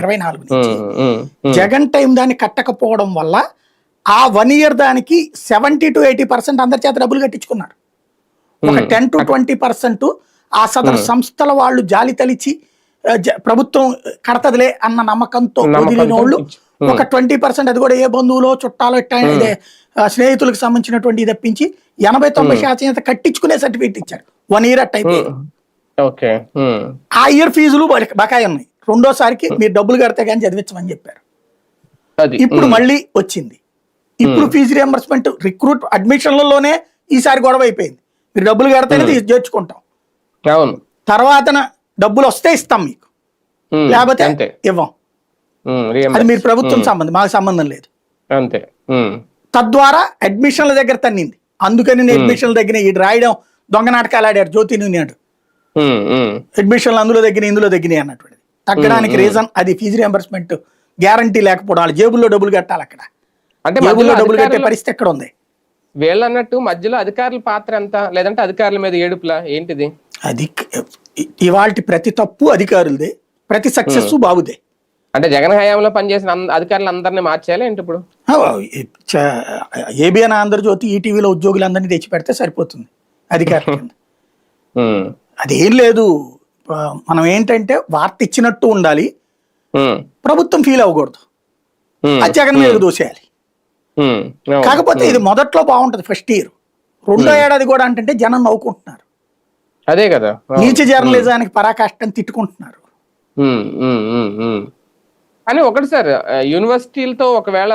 ఇరవై నాలుగు నుంచి. జగన్ టైం దాన్ని కట్టకపోవడం వల్ల ఆ వన్ ఇయర్ దానికి సెవెంటీ టు ఎయిటీ పర్సెంట్ అందరి చేత డబ్బులు కట్టించుకున్నారు ఒక. టెన్ టు ట్వంటీ పర్సెంట్ ఆ సదరు సంస్థల వాళ్ళు జాలి తలిచి ప్రభుత్వం కడతదిలే అన్న నమ్మకంతో వదిలిన వాళ్ళు. ఒక ట్వంటీ పర్సెంట్ అది కూడా ఏ బంధువులో చుట్టాలో ఇదే, స్నేహితులకు సంబంధించినటువంటి తప్పించి ఎనభై తొంభై శాతం కట్టించుకునే సర్టిఫికేట్ ఇచ్చారు వన్ ఇయర్ అట్ ఉమ్. ఆ ఇయర్ ఫీజులు బక- బకాయి ఉన్నాయి రెండోసారికి మీరు డబ్బులు కడితే కానీ చదివించమని చెప్పారు. ఇప్పుడు. మళ్ళీ వచ్చింది. ఇప్పుడు ఫీజు రియంబర్స్మెంట్ రిక్రూట్ అడ్మిషన్లలోనే ఈసారి గొడవ అయిపోయింది. మీరు డబ్బులు కడితేనే చేర్చుకుంటాం. అవును. తర్వాతన డబ్బులు వస్తే ఇస్తాం మీకు. లేకపోతే ఇవ్వం. అది. మీరు ప్రభుత్వం సంబంధం మాకు సంబంధం లేదు. అంతే. తద్వారా అడ్మిషన్ల దగ్గర తన్నింది. అందుకని నేను అడ్మిషన్ల దగ్గర ఈ రాయడం దొంగ నాటకాలు ఆడారు జ్యోతి నాడు. అడ్మిషన్లు అందులో దగ్గర ఇందులో దగ్గర అన్నటువంటిది. తగ్గడానికి రీజన్ అది ఫీజు రియంబర్స్మెంట్ గ్యారంటీ లేకపోవడం వాళ్ళ జేబుల్లో డబ్బులు కట్టాలి అక్కడ. అంటే జేబుల్లో మధ్యలో డబ్బులు కట్టే పరిస్థితి ఎక్కడ ఉంది వీళ్ళు అన్నట్టు మధ్యలో అధికారుల పాత్ర ఎంత? లేదంటే అధికారుల మీద ఏడుపులా? ఏంటిది? అది ఇవాళ ప్రతి తప్పు అధికారులదే ప్రతి సక్సెస్ బాబుదే. అంటే జగన్ హయాంలో పనిచేసిన అధికారులు అందరినీ మార్చేయాలి ఏంటి ఇప్పుడు? ఏబిఎన్ ఆంధ్రజ్యోతి ఈటీవీలో ఉద్యోగులందరినీ తెచ్చి పెడితే సరిపోతుంది అధికారుల అదేం లేదు ఆ, మనం ఏంటంటే వార్త ఇచ్చినట్టు ఉండాలి. ప్రభుత్వం ఫీల్ అవ్వకూడదు. అది జగన్ మీద దోసేయాలి. కాకపోతే ఇది మొదట్లో బాగుంటది ఫస్ట్ ఇయర్ రెండో ఏడాది కూడా అంటే జనం నవ్వుకుంటున్నారు. అదే కదా. నీచ జర్నలిజానికి పరాకాష్టం తిట్టుకుంటున్నారు. కానీ ఒకటి సార్ యూనివర్సిటీలతో ఒకవేళ